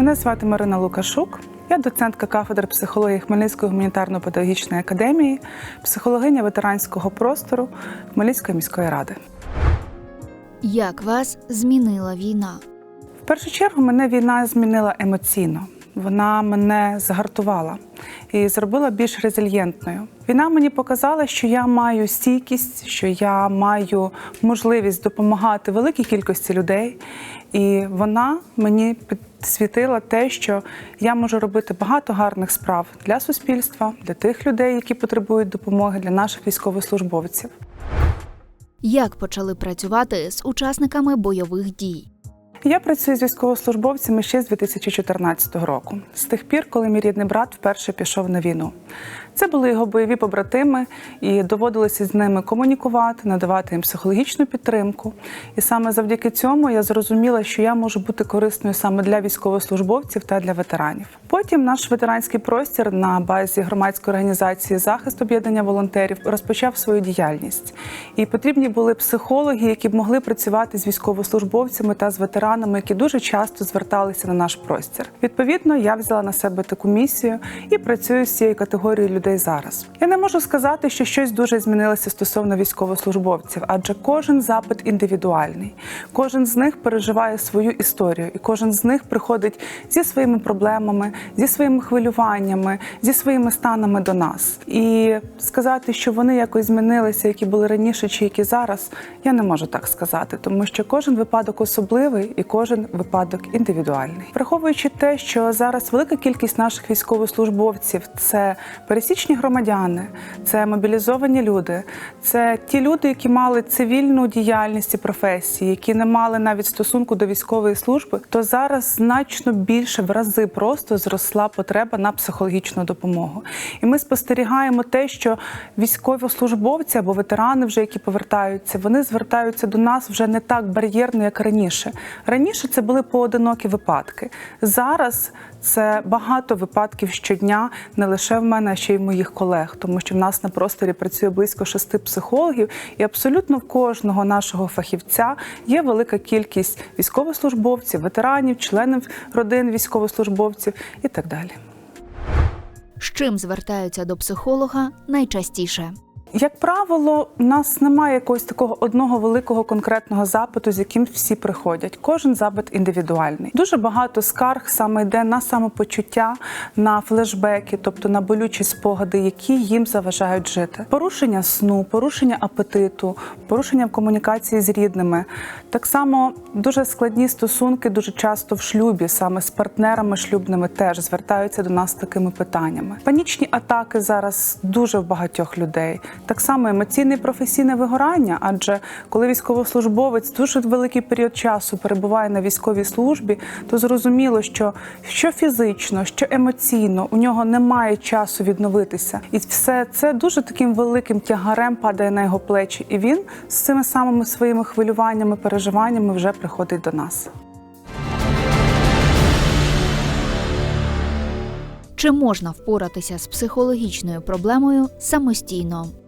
Мене звати Марина Лукашук. Я доцентка кафедри психології Хмельницької гуманітарно-педагогічної академії, психологиня ветеранського простору Хмельницької міської ради. Як вас змінила війна? В першу чергу мене війна змінила емоційно. Вона мене згартувала і зробила більш резильєнтною. Війна мені показала, що я маю стійкість, що я маю можливість допомагати великій кількості людей, і вона мені підсвітила те, що я можу робити багато гарних справ для суспільства, для тих людей, які потребують допомоги, для наших військовослужбовців. Як почали працювати з учасниками бойових дій? Я працюю з військовослужбовцями ще з 2014 року, з тих пір, коли мій рідний брат вперше пішов на війну. Це були його бойові побратими, і доводилося з ними комунікувати, надавати їм психологічну підтримку. І саме завдяки цьому я зрозуміла, що я можу бути корисною саме для військовослужбовців та для ветеранів. Потім наш ветеранський простір на базі громадської організації захист об'єднання волонтерів розпочав свою діяльність. І потрібні були психологи, які б могли працювати з військовослужбовцями та з ветеранами, які дуже часто зверталися на наш простір. Відповідно, я взяла на себе таку місію і працюю з цією категорією людей зараз. Я не можу сказати, що щось дуже змінилося стосовно військовослужбовців, адже кожен запит індивідуальний. Кожен з них переживає свою історію, і кожен з них приходить зі своїми проблемами, зі своїми хвилюваннями, зі своїми станами до нас. І сказати, що вони якось змінилися, які були раніше чи які зараз, я не можу так сказати, тому що кожен випадок особливий і кожен випадок індивідуальний. Враховуючи те, що зараз велика кількість наших військовослужбовців це пересічні громадяни, це мобілізовані люди, це ті люди, які мали цивільну діяльність і професії, які не мали навіть стосунку до військової служби, то зараз значно більше в рази просто зросла потреба на психологічну допомогу. І ми спостерігаємо те, що військовослужбовці або ветерани, вже які повертаються, вони звертаються до нас вже не так бар'єрно, як раніше. Раніше це були поодинокі випадки. Зараз це багато випадків щодня, не лише в мене, а ще й в моїх колег, тому що в нас на просторі працює близько шести психологів, і абсолютно в кожного нашого фахівця є велика кількість військовослужбовців, ветеранів, членів родин військовослужбовців і так далі. З чим звертаються до психолога найчастіше? Як правило, у нас немає якогось такого одного великого конкретного запиту, з яким всі приходять. Кожен запит індивідуальний. Дуже багато скарг саме йде на самопочуття, на флешбеки, тобто на болючі спогади, які їм заважають жити. Порушення сну, порушення апетиту, порушення в комунікації з рідними. Так само дуже складні стосунки, дуже часто в шлюбі, саме з партнерами шлюбними, теж звертаються до нас з такими питаннями. Панічні атаки зараз дуже в багатьох людей. Так само емоційне і професійне вигорання, адже коли військовослужбовець дуже великий період часу перебуває на військовій службі, то зрозуміло, що що фізично, що емоційно у нього немає часу відновитися, і все це дуже таким великим тягарем падає на його плечі, і він з цими самими своїми хвилюваннями, переживаннями вже приходить до нас. Чи можна впоратися з психологічною проблемою самостійно?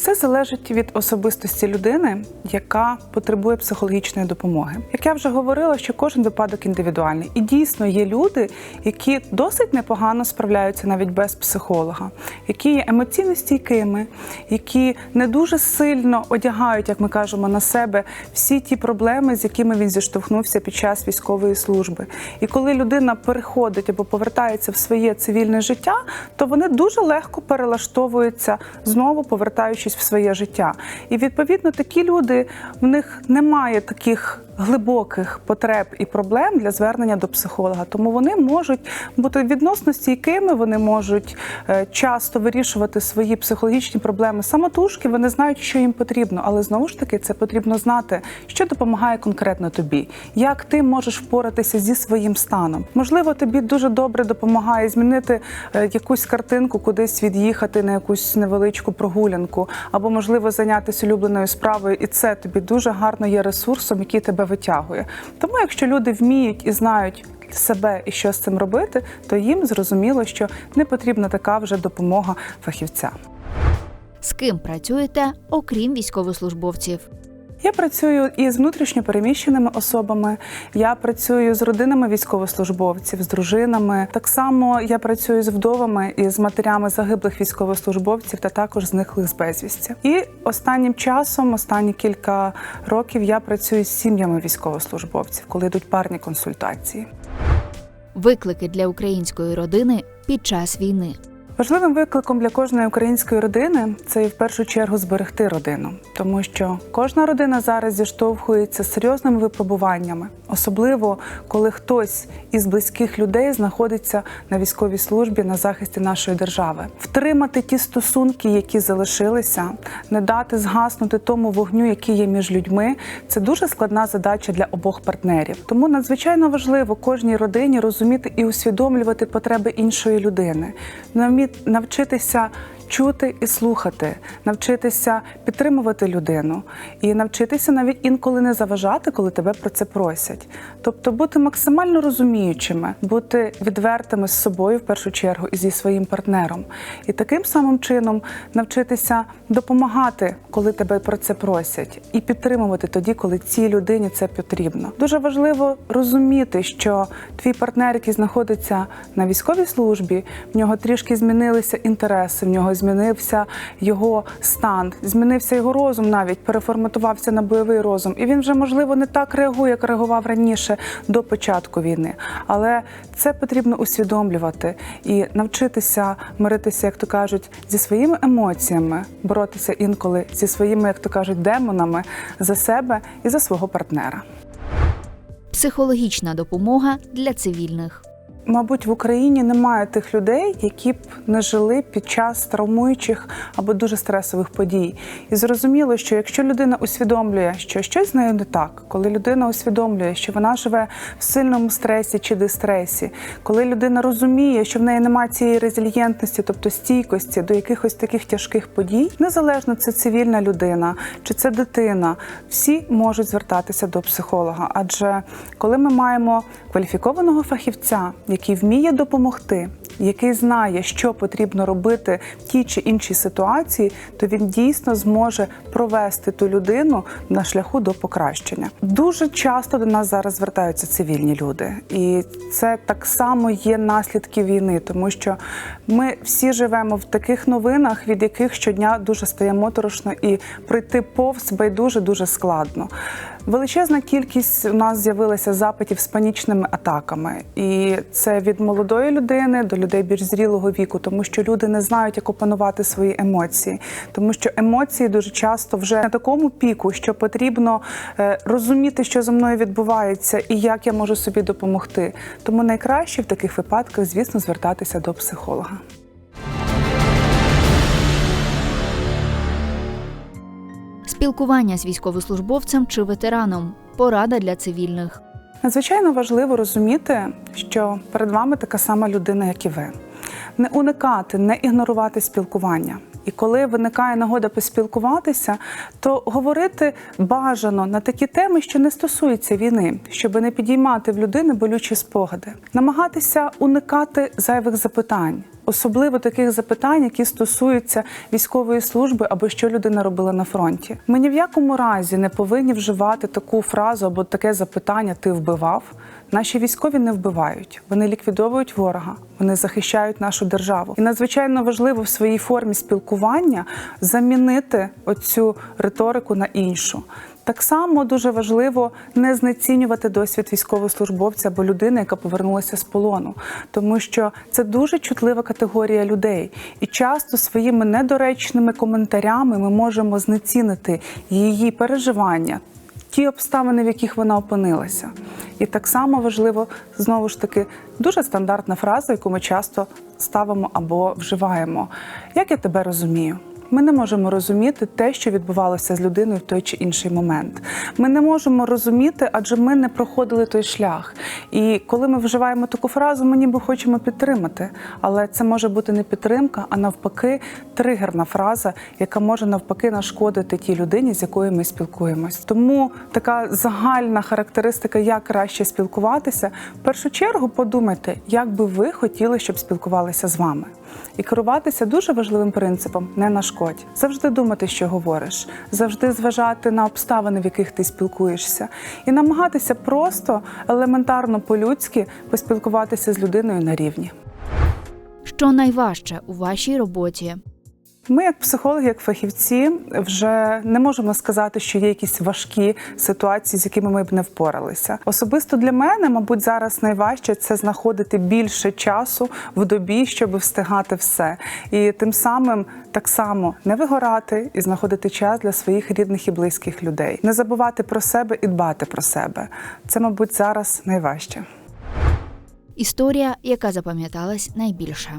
Все залежить від особистості людини, яка потребує психологічної допомоги. Як я вже говорила, що кожен випадок індивідуальний, і дійсно є люди, які досить непогано справляються навіть без психолога, які є емоційно стійкими, які не дуже сильно одягають, як ми кажемо, на себе всі ті проблеми, з якими він зіштовхнувся під час військової служби. І коли людина переходить або повертається в своє цивільне життя, то вони дуже легко перелаштовуються знову повертаючись в своє життя. І відповідно такі люди в них немає таких глибоких потреб і проблем для звернення до психолога. Тому вони можуть бути відносно стійкими, вони можуть е, часто вирішувати свої психологічні проблеми самотужки. Вони знають, що їм потрібно, але знову ж таки це потрібно знати, що допомагає конкретно тобі, як ти можеш впоратися зі своїм станом. Можливо, тобі дуже добре допомагає змінити е, якусь картинку, кудись від'їхати на якусь невеличку прогулянку, або можливо зайнятися улюбленою справою, і це тобі дуже гарно є ресурсом, який тебе витягує. Тому, якщо люди вміють і знають себе і що з цим робити, то їм зрозуміло, що не потрібна така вже допомога фахівця. З ким працюєте, окрім військовослужбовців? Я працюю і з внутрішньо переміщеними особами. Я працюю з родинами військовослужбовців, з дружинами. Так само я працюю з вдовами і з матерями загиблих військовослужбовців та також зниклих з безвісті. І останнім часом, останні кілька років, я працюю з сім'ями військовослужбовців, коли йдуть парні консультації. Виклики для української родини під час війни. Важливим викликом для кожної української родини це і в першу чергу зберегти родину, тому що кожна родина зараз зіштовхується серйозними випробуваннями, особливо коли хтось із близьких людей знаходиться на військовій службі на захисті нашої держави. Втримати ті стосунки, які залишилися, не дати згаснути тому вогню, який є між людьми. Це дуже складна задача для обох партнерів. Тому надзвичайно важливо кожній родині розуміти і усвідомлювати потреби іншої людини, навмі- навчитися. Чути і слухати, навчитися підтримувати людину і навчитися навіть інколи не заважати, коли тебе про це просять. Тобто бути максимально розуміючими, бути відвертими з собою в першу чергу і зі своїм партнером. І таким самим чином навчитися допомагати, коли тебе про це просять, і підтримувати тоді, коли цій людині це потрібно. Дуже важливо розуміти, що твій партнер, який знаходиться на військовій службі, в нього трішки змінилися інтереси, в нього змінився його стан, змінився його розум, навіть переформатувався на бойовий розум, і він вже можливо не так реагує, як реагував раніше до початку війни. Але це потрібно усвідомлювати і навчитися миритися, як то кажуть, зі своїми емоціями, боротися інколи зі своїми, як то кажуть, демонами за себе і за свого партнера. Психологічна допомога для цивільних. Мабуть, в Україні немає тих людей, які б не жили під час травмуючих або дуже стресових подій. І зрозуміло, що якщо людина усвідомлює, що щось з нею не так, коли людина усвідомлює, що вона живе в сильному стресі чи дистресі, коли людина розуміє, що в неї немає цієї резильєнтності, тобто стійкості до якихось таких тяжких подій, незалежно це цивільна людина чи це дитина, всі можуть звертатися до психолога. Адже коли ми маємо кваліфікованого фахівця, який вміє допомогти, який знає, що потрібно робити в тій чи іншій ситуації, то він дійсно зможе провести ту людину на шляху до покращення. Дуже часто до нас зараз звертаються цивільні люди, і це так само є наслідки війни, тому що ми всі живемо в таких новинах, від яких щодня дуже стає моторошно і пройти повз байдуже дуже складно. Величезна кількість у нас з'явилася запитів з панічними атаками, і це від молодої людини до людей більш зрілого віку, тому що люди не знають, як опанувати свої емоції, тому що емоції дуже часто вже на такому піку, що потрібно е, розуміти, що зі мною відбувається, і як я можу собі допомогти. Тому найкраще в таких випадках, звісно, звертатися до психолога. Спілкування з військовослужбовцем чи ветераном. Порада для цивільних. Надзвичайно важливо розуміти, що перед вами така сама людина, як і ви. Не уникати, не ігнорувати спілкування. І коли виникає нагода поспілкуватися, то говорити бажано на такі теми, що не стосуються війни, щоб не підіймати в людини болючі спогади, намагатися уникати зайвих запитань. Особливо таких запитань, які стосуються військової служби або що людина робила на фронті. Ми ні в якому разі не повинні вживати таку фразу або таке запитання Ти вбивав. Наші військові не вбивають, вони ліквідовують ворога, вони захищають нашу державу. І надзвичайно важливо в своїй формі спілкування замінити оцю риторику на іншу. Так само дуже важливо не знецінювати досвід військовослужбовця або людини, яка повернулася з полону, тому що це дуже чутлива категорія людей, і часто своїми недоречними коментарями ми можемо знецінити її переживання. Ті обставини, в яких вона опинилася, і так само важливо знову ж таки дуже стандартна фраза, яку ми часто ставимо або вживаємо. Як я тебе розумію? Ми не можемо розуміти те, що відбувалося з людиною в той чи інший момент. Ми не можемо розуміти, адже ми не проходили той шлях. І коли ми вживаємо таку фразу, ми ніби хочемо підтримати. Але це може бути не підтримка, а навпаки, тригерна фраза, яка може навпаки нашкодити тій людині, з якою ми спілкуємось. Тому така загальна характеристика, як краще спілкуватися, в першу чергу подумайте, як би ви хотіли, щоб спілкувалися з вами. І керуватися дуже важливим принципом не нашкодити. Нашкодь. Завжди думати, що говориш, завжди зважати на обставини, в яких ти спілкуєшся, і намагатися просто елементарно по-людськи поспілкуватися з людиною на рівні. Що найважче у вашій роботі? Ми, як психологи, як фахівці, вже не можемо сказати, що є якісь важкі ситуації, з якими ми б не впоралися. Особисто для мене, мабуть, зараз найважче це знаходити більше часу в добі, щоб встигати все, і тим самим так само не вигорати і знаходити час для своїх рідних і близьких людей, не забувати про себе і дбати про себе. Це, мабуть, зараз найважче. Історія, яка запам'яталась найбільше.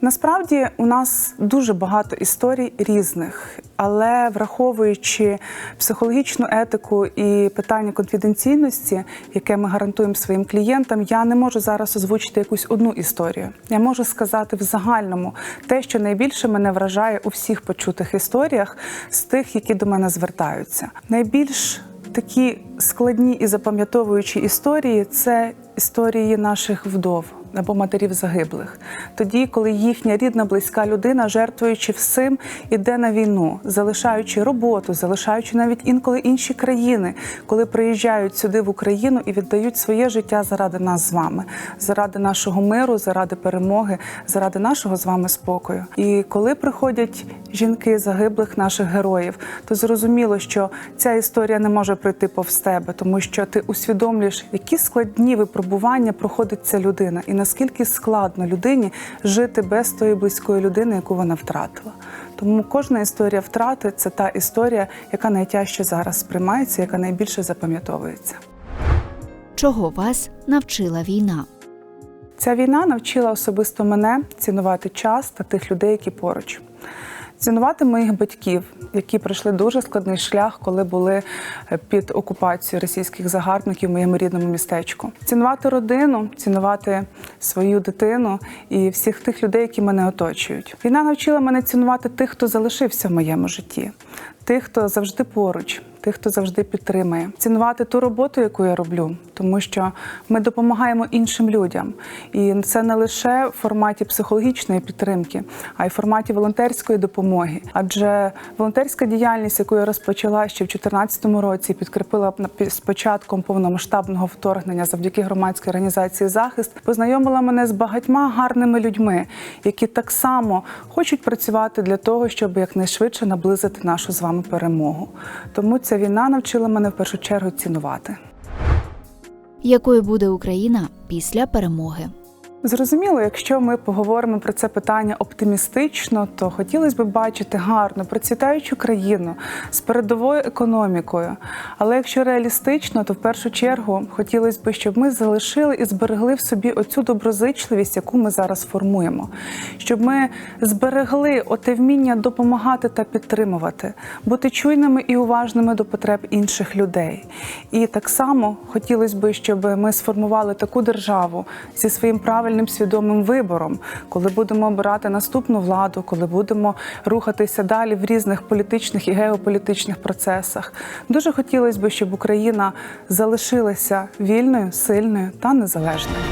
Насправді у нас дуже багато історій різних, але враховуючи психологічну етику і питання конфіденційності, яке ми гарантуємо своїм клієнтам, я не можу зараз озвучити якусь одну історію. Я можу сказати в загальному те, що найбільше мене вражає у всіх почутих історіях з тих, які до мене звертаються. Найбільш такі складні і запам'ятовуючі історії це історії наших вдов або матерів загиблих. Тоді, коли їхня рідна близька людина, жертвуючи всім, іде на війну, залишаючи роботу, залишаючи навіть інколи інші країни, коли приїжджають сюди в Україну і віддають своє життя заради нас з вами, заради нашого миру, заради перемоги, заради нашого з вами спокою. І коли приходять жінки загиблих наших героїв, то зрозуміло, що ця історія не може пройти повз тебе, тому що ти усвідомлюєш, які складні випробування проходить ця людина, і наскільки складно людині жити без тої близької людини, яку вона втратила. Тому кожна історія втрати це та історія, яка найтяжче зараз сприймається, яка найбільше запам'ятовується. Чого вас навчила війна? Ця війна навчила особисто мене цінувати час та тих людей, які поруч. Цінувати моїх батьків, які пройшли дуже складний шлях, коли були е, під окупацією російських загарбників в моєму рідному містечку. Цінувати родину, цінувати свою дитину і всіх тих людей, які мене оточують. Війна навчила мене цінувати тих, хто залишився в моєму житті, тих, хто завжди поруч, тих, хто завжди підтримує, цінувати ту роботу, яку я роблю, тому що ми допомагаємо іншим людям, і це не лише в форматі психологічної підтримки, а й в форматі волонтерської допомоги. Адже волонтерська діяльність, яку я розпочала ще в 2014 році, підкріпила з початком повномасштабного вторгнення завдяки громадській організації захист, познайомила мене з багатьма гарними людьми, які так само хочуть працювати для того, щоб якнайшвидше наблизити нашу з вами перемогу. Тому ця війна навчила мене в першу чергу цінувати. Якою буде Україна після перемоги? Зрозуміло, якщо ми поговоримо про це питання оптимістично, то хотілося б бачити гарну, процвітаючу країну з передовою економікою. Але якщо реалістично, то в першу чергу хотілося б, щоб ми залишили і зберегли в собі оцю доброзичливість, яку ми зараз формуємо, щоб ми зберегли оте вміння допомагати та підтримувати, бути чуйними і уважними до потреб інших людей. І так само хотілося б, щоб ми сформували таку державу зі своїм правильним свідомим вибором, коли будемо обирати наступну владу, коли будемо рухатися далі в різних політичних і геополітичних процесах. Дуже хотілося б, щоб Україна залишилася вільною, сильною та незалежною.